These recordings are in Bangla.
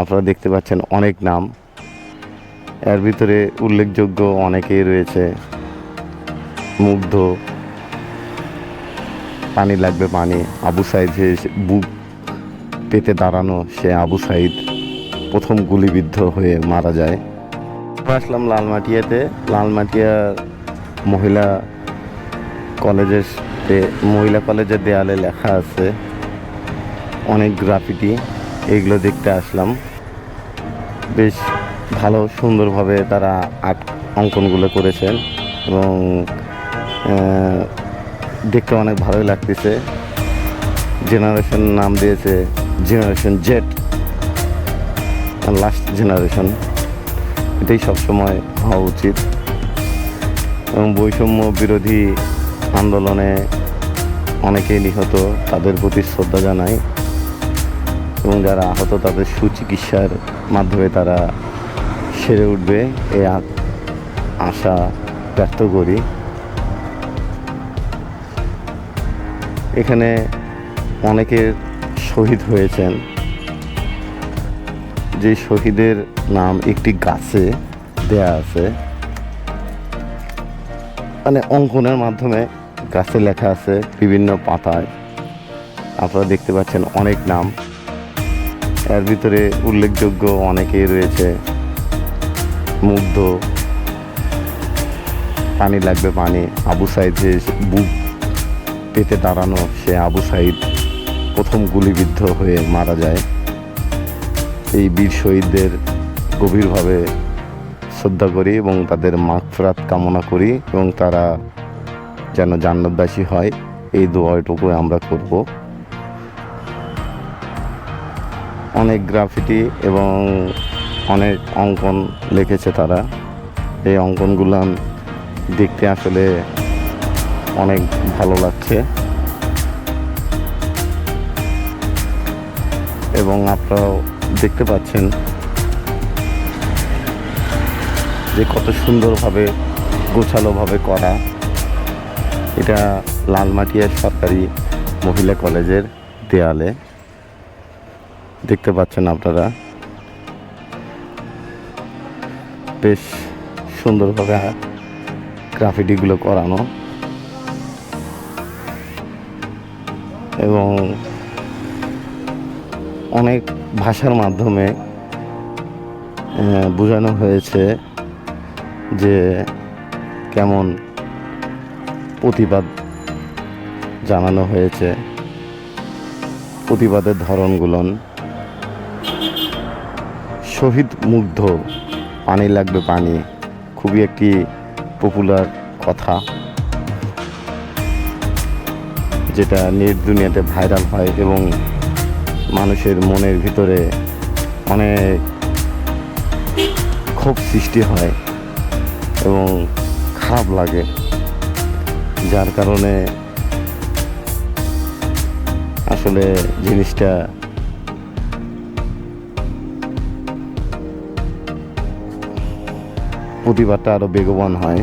আপনারা দেখতে পাচ্ছেন অনেক নাম। এর ভিতরে উল্লেখযোগ্য অনেকেই রয়েছে। মুগ্ধ, পানি লাগবে পানি, আবু সাইদ যে বুক পেতে দাঁড়ানো, সে আবু সাইদ প্রথম গুলিবিদ্ধ হয়ে মারা যায়। আসলাম লালমাটিয়াতে। লালমাটিয়া মহিলা কলেজের মহিলা কলেজের দেয়ালে লেখা আছে অনেক গ্রাফিটি এইগুলো দেখতে আসলাম। বেশ ভালো, সুন্দরভাবে তারা আর্ট অঙ্কনগুলো করেছেন এবং দেখতে অনেক ভালোই লাগতেছে। জেনারেশন নাম দিয়েছে জেনারেশন জেট লাস্ট জেনারেশন এটাই সবসময় হওয়া উচিত। এবং বৈষম্য বিরোধী আন্দোলনে অনেকেই নিহত, তাদের প্রতি শ্রদ্ধা জানাই। এবং যারা আহত, তাদের সুচিকিৎসার মাধ্যমে তারা সেরে উঠবে। আ- আশা ব্যক্ত করি। এখানে অনেকে শহীদ হয়েছেন। যে শহীদের নাম একটি গাছে দেয়া আছে। মানে অঙ্কনের মাধ্যমে গাছে লেখা আছে বিভিন্ন পাতায়। আপনারা দেখতে পাচ্ছেন অনেক নাম। এর ভিতরে উল্লেখযোগ্য অনেকেই রয়েছে। মুগ্ধ, পানি লাগবে পানি, আবু সাইদ যে বুক পেতে দাঁড়ানো, সে আবু সাইদ প্রথম গুলিবিদ্ধ হয়ে মারা যায়। এই বীর শহীদদের গভীরভাবে শ্রদ্ধা করি এবং তাদের মাগফরাত কামনা করি এবং তারা যেন জান্নাতবাসী হয়। এই দোয়াটুকু আমরা করব। অনেক গ্রাফিটি এবং অনেক অঙ্কন লিখেছে তারা। এই অঙ্কনগুলো দেখতে আসলে অনেক ভালো লাগছে। এবং আপনারাও দেখতে পাচ্ছেন যে কত সুন্দরভাবে, গোছালোভাবে করা। এটা লালমাটিয়া সরকারি মহিলা কলেজের দেয়ালে। দেখতে পাচ্ছেন আপনারা। বেশ সুন্দরভাবে গ্রাফিটিগুলো করানো। এবং অনেক ভাষার মাধ্যমে বোঝানো হয়েছে যে কেমন প্রতিবাদ জানানো হয়েছে। প্রতিবাদের ধরনগুলো শহীদ মুগ্ধ। পানি লাগবে পানি। খুবই একটি পপুলার কথা। যেটা নেট দুনিয়াতে ভাইরাল হয় এবং মানুষের মনের ভিতরে অনেক ক্ষোভ সৃষ্টি হয় এবং খারাপ লাগে। যার কারণে আসলে জিনিসটা প্রতিবাদটা আরও বেগবান হয়।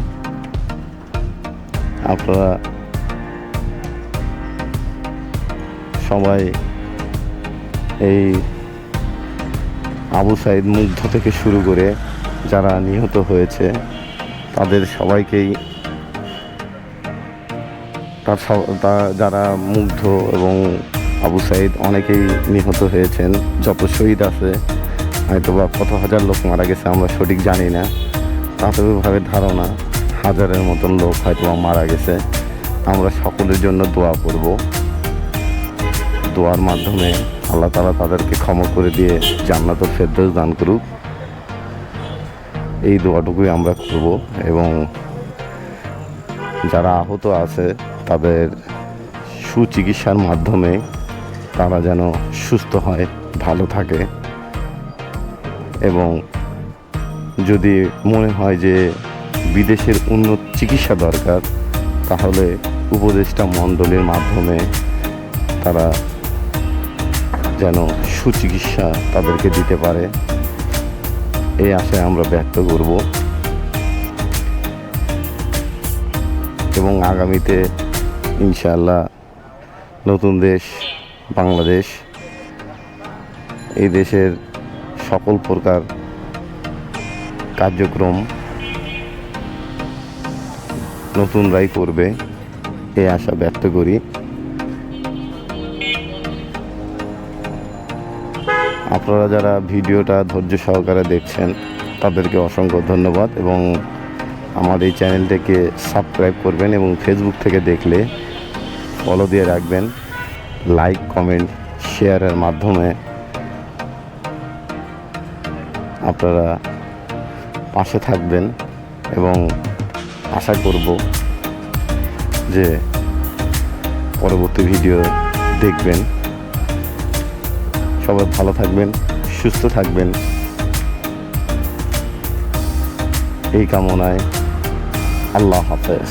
আপনারা সবাই এই আবু সাইদ মুগ্ধ থেকে শুরু করে যারা নিহত হয়েছে, তাদের সবাইকেই তার যারা মুগ্ধ এবং আবু সাইদ অনেকেই নিহত হয়েছেন, যত শহীদ আছে হয়তো বা কত হাজার লোক মারা গেছে, আমরা সঠিক জানি না। প্রাথমিকভাবে ধারণা, হাজারের মতন লোক হয়তো মারা গেছে। আমরা সকলের জন্য দোয়া করব। দোয়ার মাধ্যমে আল্লাহ তালা তাদেরকে ক্ষমা করে দিয়ে জান্নাতুল ফেরদৌস দান করুক। এই দোয়াটুকুই আমরা করব এবং যারা আহত আছে, তাদের সুচিকিৎসার মাধ্যমে তারা যেন সুস্থ হয়, ভালো থাকে এবং যদি মনে হয় যে বিদেশের উন্নত চিকিৎসা দরকার, তাহলে উপদেষ্টা মণ্ডলীর মাধ্যমে তারা যেন সুচিকিৎসা তাদেরকে দিতে পারে। এই আশায় আমরা ব্যক্ত করব। এবং আগামীতে ইনশাআল্লাহ নতুন দেশ, বাংলাদেশ, এই দেশের সকল প্রকার কার্যক্রম নতুনরাই করবে এই আশা ব্যক্ত করি। আপনারা যারা ভিডিওটা ধৈর্য সহকারে দেখছেন, তাদেরকে অসংখ্য ধন্যবাদ এবং আমার এই চ্যানেলটাকে সাবস্ক্রাইব করবেন এবং ফেসবুক থেকে দেখলে ফলো দিয়ে রাখবেন। লাইক কমেন্ট শেয়ারের মাধ্যমে আপনারা পাশে থাকবেন এবং আশা করব যে পরবর্তী ভিডিও দেখবেন। সবাই ভালো থাকবেন, সুস্থ থাকবেন। এই কামনায় আল্লাহ হাফেজ।